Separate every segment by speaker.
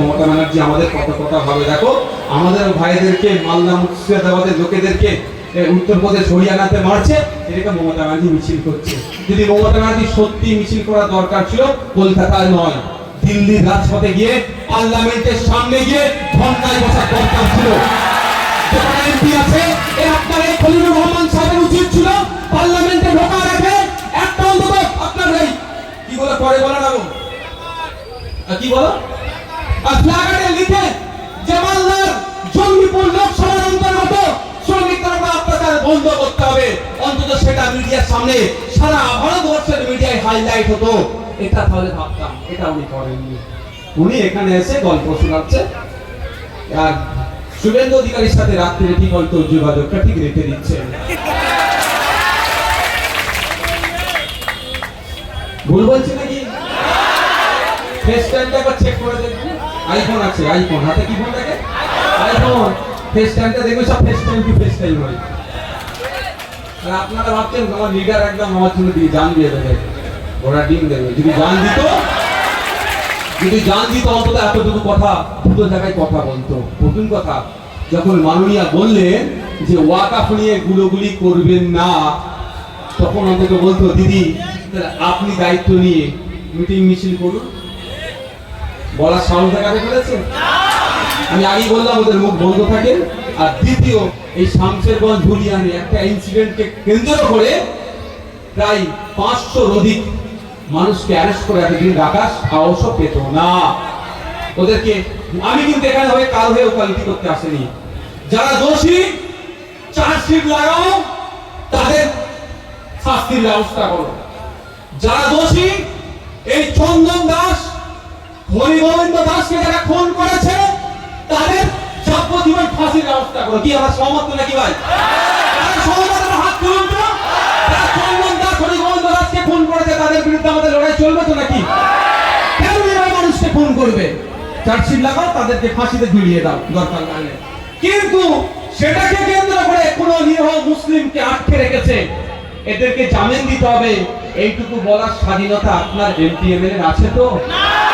Speaker 1: মমতা ব্যানার্জি আমাদের কত কথা ভাবে। দেখো, আমাদের ভাইদেরকে, মালদা মুর্শিদাবাদের লোকেদেরকে উত্তরপ্রদেশ হরিয়ানাতে মারছে এটাকে মমতা ব্যানার্জি মিছিল করছে। যদি মমতা ব্যানার্জি সত্যি মিছিল করার দরকার ছিল, কলকাতায় নয়। দিল্লির রাজপথে গিয়ে, পার্লামেন্টের সামনে গিয়ে ঘন্টায় বসার দরকার ছিল। এমপি আছে, এ আপনার এই খলিলুর রহমান সাহেবের উচিত ছিল, পার্লামেন্টে ঢোকা রেখে একটা অন্তত আপনার এই কি বলে পরে বলে না কি বলো? আর ফ্ল্যাগার্ডে লিখে জামালদার জঙ্গিপুর করতে হবে। অন্তত সেটা মিডিয়ার সামনে সারা ভারতবর্ষের মিডিয়ায় হাইলাইট হতো। এটা ভাবতাম, এটা উনি করেননি। উনি এখানে এসে গল্প শোনাচ্ছে। আর শুভেন্দু অধিকারীর সাথে রাত্রিরে ঠিক হয়তো যোগাযোগটা ঠিক রেখে দিচ্ছেন ভুল বলছি নাকি? ফেস একবার চেক করে দেখবেন আইফোন আছে আইফোন হাতে কি ফোন থাকে আইফোন ফেস টাইমটা দেখবে, সব ফেস টাইম কি ফেস টাইম হয় আর আপনারা ভাবছেন, আমার লিডার একদম আমার জন্য দিয়ে জান দিয়ে দেবে। ওরা ডিম দেবে। যদি জান দিত, যদি জান দিত, অন্তত এতটুকু কথা, দুটো জায়গায় কথা বলতো। প্রথম কথা, যখন মাননীয়া বললেন যে ওয়াকাফ নিয়ে গুলোগুলি করবেন না, তখন অন্তত বলতো, দিদি আপনি দায়িত্ব নিয়ে মিটিং মিছিল করুন। বলার সাহস দেখাতে পেরেছে আমি আগেই বললাম, ওদের মুখ বন্ধ থাকে। আর দ্বিতীয়, এই শামশেরগঞ্জ ধুলিয়ানে একটা ইনসিডেন্টকে কেন্দ্র করে প্রায় পাঁচশোর অধিক মানুষকে অ্যারেস্ট করে এতদিন রাখা সাহসও পেত না। ওদেরকে, আমি কিন্তু এখানে হয়ে কাল হয়ে ওকালতি করতে আসেনি। যারা দোষী চার্জশিট লাগাও, তাদের শাস্তির ব্যবস্থা করো। যারা দোষী, এই চন্দন দাস হরি গোবিন্দ দাসকে যারা খুন করেছে, তাদের যাবজ্জীবন ফাঁসির ব্যবস্থা করো। কি, আমরা সহমত নাকি ভাই? করেছে, তাদের লড়াই চলবে তো নাকি? কেন মানুষকে করবে? তাদেরকে ফাঁসিতে দাও, দরকার কিন্তু সেটাকে কেন্দ্র করে কোন নিরহ মুসলিমকে আটকে রেখেছে। এদেরকে জামিন দিতে হবে। এইটুকু বলার স্বাধীনতা আপনার এমপিএমএল এর আছে তো? আছে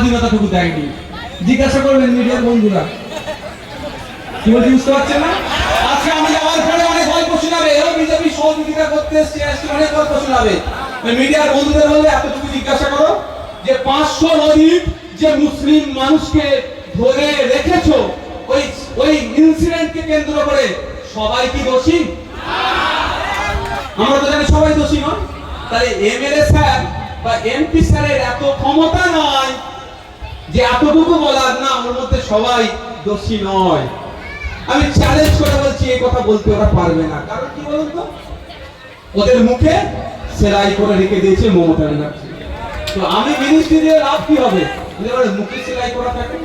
Speaker 1: স্বাধীনতাটুকু দেয়নি। জিজ্ঞাসা করবেন মিডিয়ার বন্ধুরা। কি বলছি, বুঝতে পারছেন না? আজকে আমি যাওয়ার পরে অনেক গল্প শোনাবে। এও বিজেপি সহযোগিতা করতে এসছে অনেক গল্প শোনাবে। মিডিয়ার বন্ধুদের বলবে এতটুকু জিজ্ঞাসা করো যে পাঁচশো অধিক যে মুসলিম মানুষকে ধরে রেখেছো, ওই ওই ইনসিডেন্টকে কেন্দ্র করে সবাই কি দোষী? আমরা তো জানি সবাই দোষী নয়। তাই এমএলএ স্যার বা এমপি স্যারের এত ক্ষমতা নয় যে এতটুকু বলার না, ওর মধ্যে সবাই দোষী নয়। আমি চ্যালেঞ্জ করে বলছি, এই কথা বলতে ওরা পারবে না। কারণ কি বলুন তো? ওদের মুখে সেলাই করে রেখে দিয়েছে মমতা ব্যানার্জি। তো আমি মিনিস্ট্রি দিয়ে লাভ কি হবে? মুখে সেলাই করা থাকে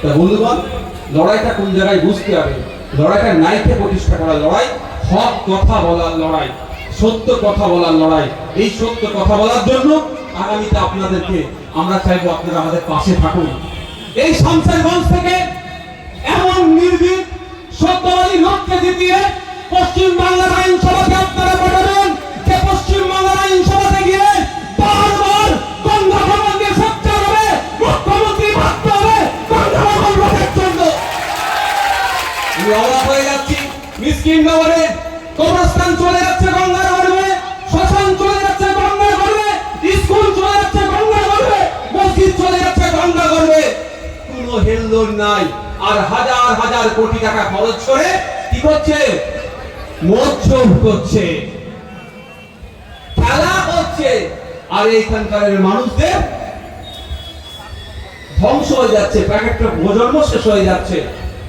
Speaker 1: তা বন্ধুগণ, লড়াইটা কোন জায়গায় বুঝতে হবে? লড়াইটা নাইকে প্রতিষ্ঠা করা লড়াই হক কথা বলার লড়াই, সত্য কথা বলার লড়াই। এই সত্য কথা বলার জন্য আগামীতে আপনাদেরকে আমরা চাইব আপনারা আমাদের পাশে থাকুন। এই শামসারগঞ্জ থেকে এমন নির্ভীক, সত্যবাদী লোককে জিতিয়ে পশ্চিম বাংলার আইনসভাকে আপনারা পাঠাবেন যে পশ্চিম বাংলার আইনসভাতে গিয়ে বারবার গঙ্গা ভবন হবে, মুখ্যমন্ত্রী ভাবতে হবে গঙ্গা রোধের জন্য। আমি অবাক যাচ্ছি। মিসকিন নগরে কবরস্থান চলে হাজার হাজার কোটি টাকা খরচ করে কি করছে? মজ্জব করছে। খেলা করছে। আর এইখানকার মানুষদের ধ্বংস হয়ে যাচ্ছে। প্যাকেটটা প্রজন্ম শেষ হয়ে যাচ্ছে।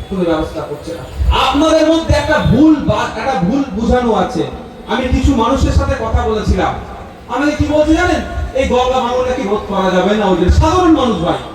Speaker 1: কোনো ব্যবস্থা করছে না। আপনাদের মধ্যে একটা ভুল বা একটা ভুল বুঝানো আছে। আমি কিছু মানুষের সাথে কথা বলেছিলাম। আমি কি বলছি জানেন? এই গঙ্গা ভাঙনটা কি রোধ করা যাবে না? জন্য সাধারণ মানুষ ভাই।